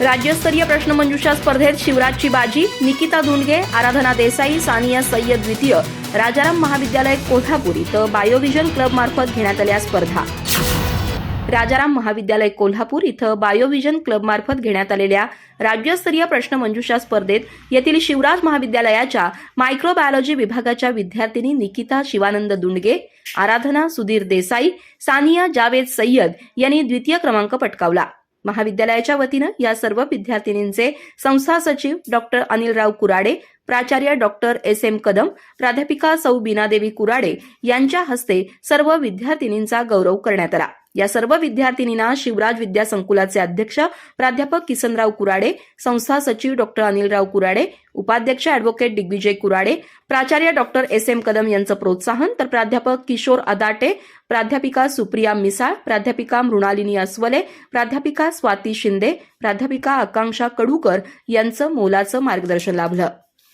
राज्यस्तरीय प्रश्नमंजुषा स्पर्धेत शिवराजची बाजी निकिता धुंडगे आराधना देसाई सानिया सय्यद द्वितीय राजाराम महाविद्यालय कोल्हापूर इथं बायोव्हिजन क्लब मार्फत घेण्यात आल्या स्पर्धा. राजाराम महाविद्यालय कोल्हापूर इथं बायोव्हिजन क्लब मार्फत घेण्यात आलेल्या राज्यस्तरीय प्रश्नमंजुषा स्पर्धेत येथील शिवराज महाविद्यालयाच्या मायक्रोबायोलॉजी विभागाच्या विद्यार्थिनी निकिता शिवानंद दुंडगे आराधना सुधीर देसाई सानिया जावेद सय्यद यांनी द्वितीय क्रमांक पटकावला. महाविद्यालयाच्या वतीनं या सर्व विद्यार्थिनींचे संस्था सचिव डॉक्टर अनिलराव कुराडे प्राचार्य डॉक्टर एस एम कदम प्राध्यापिका सौ बीनादेवी कुराडे यांच्या हस्ते सर्व विद्यार्थिनींचा गौरव करण्यात आला. या सर्व विद्यार्थिनींना शिवराज विद्या संकुलाचे अध्यक्ष प्राध्यापक किसनराव कुराडे संस्था सचिव डॉक्टर अनिलराव कुराडे उपाध्यक्ष अॅडव्होकेट दिग्विजय कुराडे प्राचार्य डॉक्टर एस एम कदम यांचं प्रोत्साहन तर प्राध्यापक किशोर अदाटे प्राध्यापिका सुप्रिया मिसाळ प्राध्यापिका मृणालिनी अस्वले प्राध्यापिका स्वाती शिंदे प्राध्यापिका आकांक्षा कडूकर यांचं मोलाचं मार्गदर्शन लाभलं.